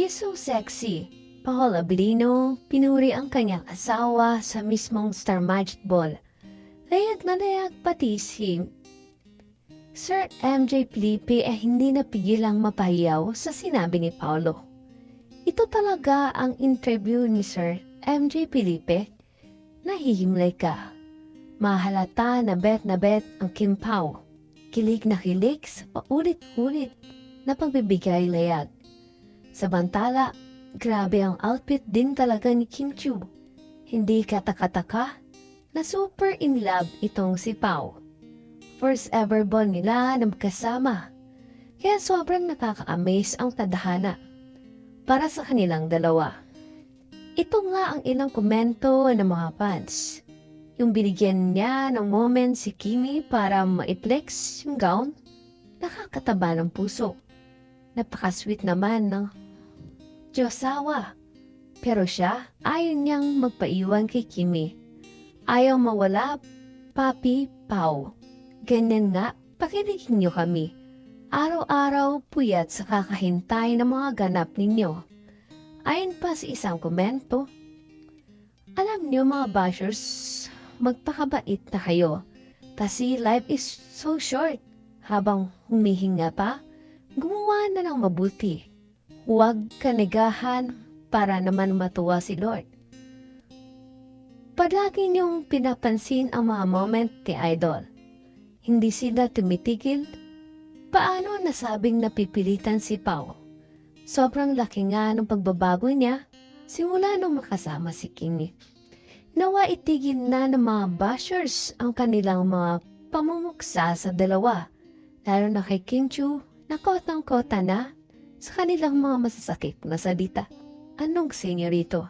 He's so sexy. Paul Abilino, pinuri ang kanyang asawa sa mismong Star Magic Ball. Layag na layag pati si Sir MJ Felipe ay hindi napigilang mapahiyaw sa sinabi ni Paolo. Ito talaga ang interview ni Sir MJ Felipe. Nahihimlay ka. Mahalata na bet na bet ang Kim Pao. Kilig na kilig sa paulit-ulit na pagbibigay layag. Samantala, grabe ang outfit din talaga ni Kim Chu. Hindi kataka-taka na super in love itong si Pao. First ever ball nila na magkasama. Kaya sobrang nakaka-amaze ang tadhana para sa kanilang dalawa. Ito nga ang ilang komento ng mga fans. Yung binigyan niya ng moment si Kimi para ma-flex yung gown, nakakataba ng puso. Napaka-sweet naman ng Diyosawa. Pero siya, ayaw niyang magpaiwan kay Kimi. Ayaw mawala, Papi Pau. Ganyan nga, pakiligin niyo kami. Araw-araw puyat sa kakahintay ng mga ganap ninyo. Ayon pa sa isang komento, alam niyo mga bashers, magpakabait na kayo. Kasi life is so short. Habang humihinga pa, gumawa na ng mabuti. Huwag kanigahan para naman matuwa si Lord. Palagi niyong pinapansin ang mga moment ni Idol. Hindi sila tumitigil. Paano nasabing napipilitan si Pao? Sobrang laki nga ng pagbabago niya simula nung makasama si Kimi. Nawa itigil na ng mga bashers ang kanilang mga pamumuksa sa dalawa, lalo na kay Kim Chu na kotang-kota na sa kanilang mga masasakit na salita. Anong senyorito?